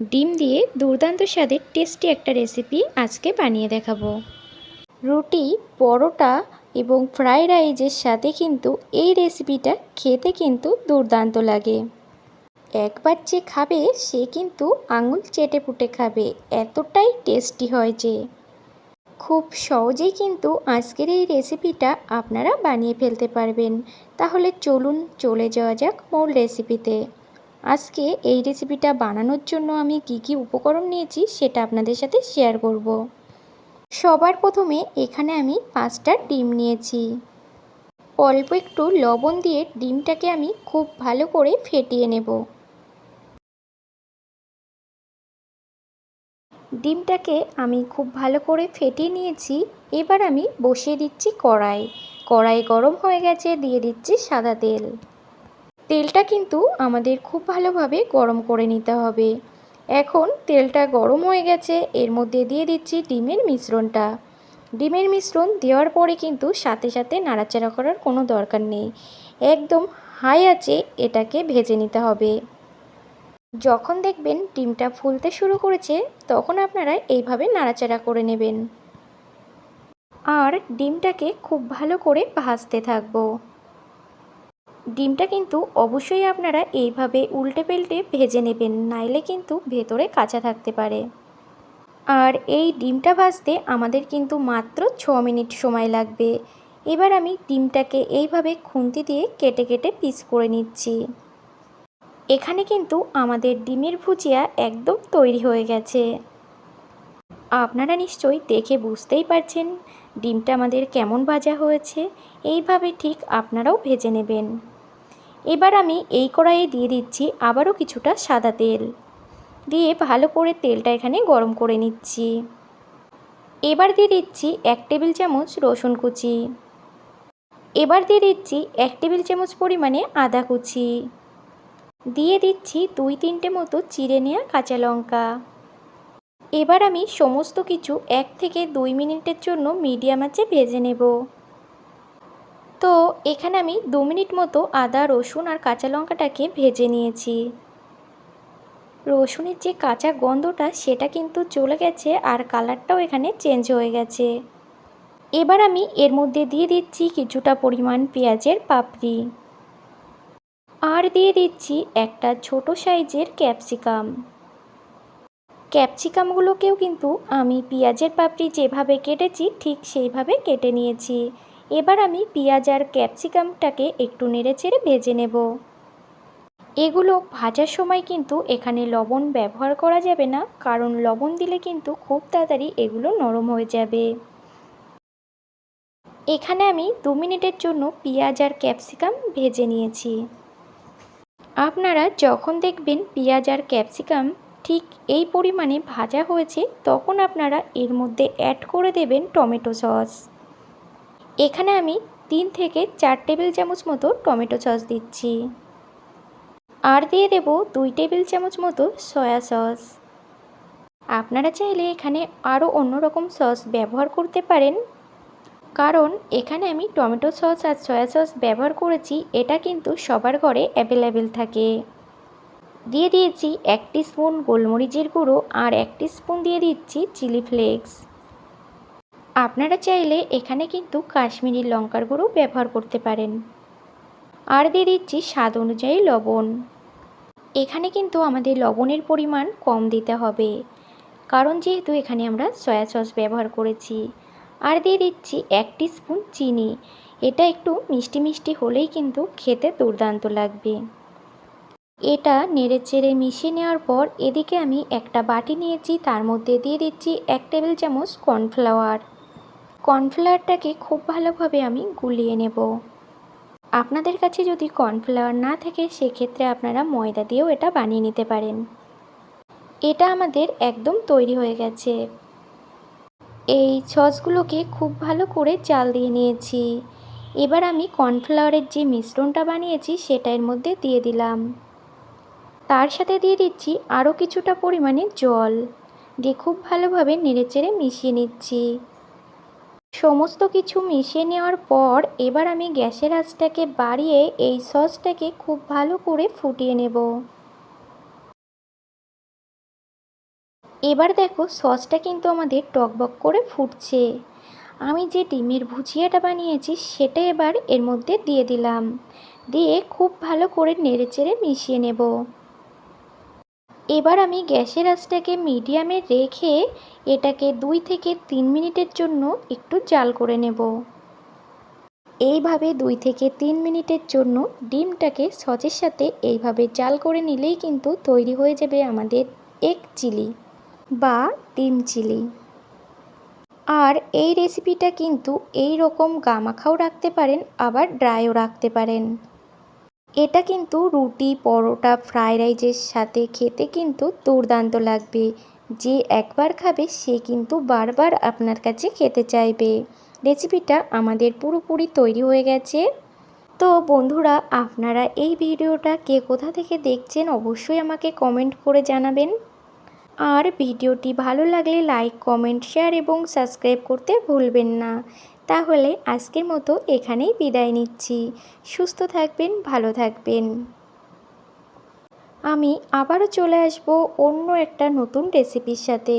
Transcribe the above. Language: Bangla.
ডিম দিয়ে দুর্দান্ত স্বাদের টেস্টি একটা রেসিপি আজকে বানিয়ে দেখাবো। রুটি, পরোটা এবং ফ্রাইড রাইসের সাথে কিন্তু এই রেসিপিটা খেতে কিন্তু দুর্দান্ত লাগে। একবার যে খাবে, সে কিন্তু আঙুল চেটে পুটে খাবে, এতটাই টেস্টি হয় যে। খুব সহজেই কিন্তু আজকের এই রেসিপিটা আপনারা বানিয়ে ফেলতে পারবেন। তাহলে চলুন চলে যাওয়া যাক মূল রেসিপিতে। আজকে এই রেসিপিটা বানানোর জন্য আমি কি কি উপকরণ নিয়েছি সেটা আপনাদের সাথে শেয়ার করব। সবার প্রথমে এখানে আমি পাঁচটা ডিম নিয়েছি। অল্প একটু লবণ দিয়ে ডিমটাকে আমি খুব ভালো করে ফেটিয়ে নেব। ডিমটাকে আমি খুব ভালো করে ফেটিয়ে নিয়েছি। এবার আমি বসিয়ে দিচ্ছি কড়াই। কড়াই গরম হয়ে গেছে, দিয়ে দিচ্ছি সাদা তেল। তেলটা কিন্তু আমাদের খুব ভালোভাবে গরম করে নিতে হবে। এখন তেলটা গরম হয়ে গেছে, এর মধ্যে দিয়ে দিচ্ছি ডিমের মিশ্রণটা। ডিমের মিশ্রণ দেওয়ার পরে কিন্তু সাথে সাথে নাড়াচাড়া করার কোনো দরকার নেই। একদম হাই আছে, এটাকে ভেজে নিতে হবে। যখন দেখবেন ডিমটা ফুলতে শুরু করেছে, তখন আপনারা এইভাবে নাড়াচাড়া করে নেবেন। আর ডিমটাকে খুব ভালো করে ভাজতে থাকব। ডিমটা কিন্তু অবশ্যই আপনারা এইভাবে উল্টে পেল্টে ভেজে নেবেন, নাইলে কিন্তু ভেতরে কাঁচা থাকতে পারে। আর এই ডিমটা ভাজতে আমাদের কিন্তু মাত্র ছ মিনিট সময় লাগবে। এবার আমি ডিমটাকে এইভাবে খুন্তি দিয়ে কেটে কেটে পিস করে নিচ্ছি। এখানে কিন্তু আমাদের ডিমের ভুজিয়া একদম তৈরি হয়ে গেছে। আপনারা নিশ্চয়ই দেখে বুঝতেই পারছেন ডিমটা আমাদের কেমন ভাজা হয়েছে। এইভাবে ঠিক আপনারাও ভেজে নেবেন। এবার আমি এই কড়াইয়ে দিয়ে দিচ্ছি আবারও কিছুটা সাদা তেল। দিয়ে ভালো করে তেলটা এখানে গরম করে নিচ্ছি। এবার দিয়ে দিচ্ছি এক টেবিল চামচ রসুন কুচি। এবার দিয়ে দিচ্ছি এক টেবিল চামচ পরিমাণে আদা কুচি। দিয়ে দিচ্ছি দুই তিনটে মতো চিড়ে নেওয়া কাঁচা লঙ্কা। এবার আমি সমস্ত কিছু এক থেকে দুই মিনিটের জন্য মিডিয়াম আঁচে ভেজে নেব। তো এখানে আমি দু মিনিট মতো আদা, রসুন আর কাঁচা লঙ্কাটাকে ভেজে নিয়েছি। রসুনের যে কাঁচা গন্ধটা, সেটা কিন্তু চলে গেছে আর কালারটাও এখানে চেঞ্জ হয়ে গেছে। এবার আমি এর মধ্যে দিয়ে দিচ্ছি কিছুটা পরিমাণ পেঁয়াজের পাপড়ি। আর দিয়ে দিচ্ছি একটা ছোট সাইজের ক্যাপসিকাম। ক্যাপসিকামগুলোকেও কিন্তু আমি পেঁয়াজের পাপড়ি যেভাবে কেটেছি, ঠিক সেইভাবে কেটে নিয়েছি। এবার আমি পেঁয়াজ আর ক্যাপসিকামটাকে একটু নেড়েচেড়ে ভেজে নেব। এগুলো ভাজার সময় কিন্তু এখানে লবণ ব্যবহার করা যাবে না, কারণ লবণ দিলে কিন্তু খুব তাড়াতাড়ি এগুলো নরম হয়ে যাবে। এখানে আমি দু মিনিটের জন্য পেঁয়াজ আর ক্যাপসিকাম ভেজে নিয়েছি। আপনারা যখন দেখবেন পেঁয়াজ আর ক্যাপসিকাম ঠিক এই পরিমাণে ভাজা হয়েছে, তখন আপনারা এর মধ্যে অ্যাড করে দেবেন টমেটো সস। এখানে আমি তিন থেকে চার টেবিল চামচ মতো টমেটো সস দিচ্ছি। আর দিয়ে দেব দুই টেবিল চামচ মতো সয়া সস। আপনারা চাইলে এখানে আরও অন্য রকম সস ব্যবহার করতে পারেন। কারণ এখানে আমি টমেটো সস আর সয়া সস ব্যবহার করেছি, এটা কিন্তু সবার ঘরে অ্যাভেলেবেল থাকে। দিয়ে দিয়েছি একটি স্পুন গোলমরিচের গুঁড়ো আর একটি স্পুন দিয়ে দিচ্ছি চিলি ফ্লেক্স। আপনারা চাইলে এখানে কিন্তু কাশ্মীরি লঙ্কার গুঁড়ো ব্যবহার করতে পারেন। আর দিয়ে দিচ্ছি স্বাদ অনুযায়ী লবণ। এখানে কিন্তু আমাদের লবণের পরিমাণ কম দিতে হবে, কারণ যেহেতু এখানে আমরা সয়া সস ব্যবহার করেছি। আর দিয়ে দিচ্ছি এক স্পুন চিনি, এটা একটু মিষ্টি মিষ্টি হলেই কিন্তু খেতে দুর্দান্ত লাগবে। এটা নেড়ে চেড়ে মিশিয়ে নেওয়ার পর এদিকে আমি একটা বাটি নিয়েছি, তার মধ্যে দিয়ে দিচ্ছি এক টেবিল চামচ কর্নফ্লাওয়ার। কর্নফ্লাওয়ারটাকে খুব ভালোভাবে আমি গুলিয়ে নেব। আপনাদের কাছে যদি কর্নফ্লাওয়ার না থাকে, সেক্ষেত্রে আপনারা ময়দা দিয়েও এটা বানিয়ে নিতে পারেন। এটা আমাদের একদম তৈরি হয়ে গেছে। এই সসগুলোকে খুব ভালো করে চাল দিয়ে নিয়েছি। এবার আমি কর্নফ্লাওয়ারের যে মিশ্রণটা বানিয়েছি সেটা এর মধ্যে দিয়ে দিলাম। তার সাথে দিয়ে দিচ্ছি আরও কিছুটা পরিমাণে জল। দিয়ে খুব ভালোভাবে নেড়েচেড়ে মিশিয়ে নিচ্ছি। সমস্ত কিছু মিশিয়ে নেওয়ার পর এবার আমি গ্যাসের আঁচটাকে বাড়িয়ে এই সসটাকে খুব ভালো করে ফুটিয়ে নেব। এবার দেখো সসটা কিন্তু আমাদের টকবক করে ফুটছে। আমি যে ডিমের ভুজিয়াটা বানিয়েছি সেটা এবার এর মধ্যে দিয়ে দিলাম। দিয়ে খুব ভালো করে নেড়েচেড়ে মিশিয়ে নেব। এবার আমি গ্যাসের আঁচটাকে মিডিয়ামে রেখে এটাকে দুই থেকে তিন মিনিটের জন্য একটু জাল করে নেব। এইভাবে দুই থেকে তিন মিনিটের জন্য ডিমটাকে সচের সাথে এইভাবে জাল করে নিলেই কিন্তু তৈরি হয়ে যাবে আমাদের এগ চিলি বা ডিম চিলি। আর এই রেসিপিটা কিন্তু এই রকম গামাখাও রাখতে পারেন, আবার ড্রাইও রাখতে পারেন। এটা কিন্তু রুটি, পরোটা ফ্রাইড রাইসের সাথে খেতে কিন্তু দুর্দান্ত লাগবে। যে একবার খাবে, সে কিন্তু বারবার আপনার কাছে খেতে চাইবে। রেসিপিটা আমাদের পুরোপুরি তৈরি হয়ে গেছে। তো বন্ধুরা, আপনারা এই ভিডিওটা কে কোথা থেকে দেখছেন, অবশ্যই আমাকে কমেন্ট করে জানাবেন। আর ভিডিওটি ভালো লাগলে লাইক কমেন্ট শেয়ার এবং সাবস্ক্রাইব করতে ভুলবেন না। তাহলে আজকের মতো এখানেই বিদায় নিচ্ছি। সুস্থ থাকবেন, ভালো থাকবেন। আমি আবারও চলে আসব অন্য একটা নতুন রেসিপির সাথে।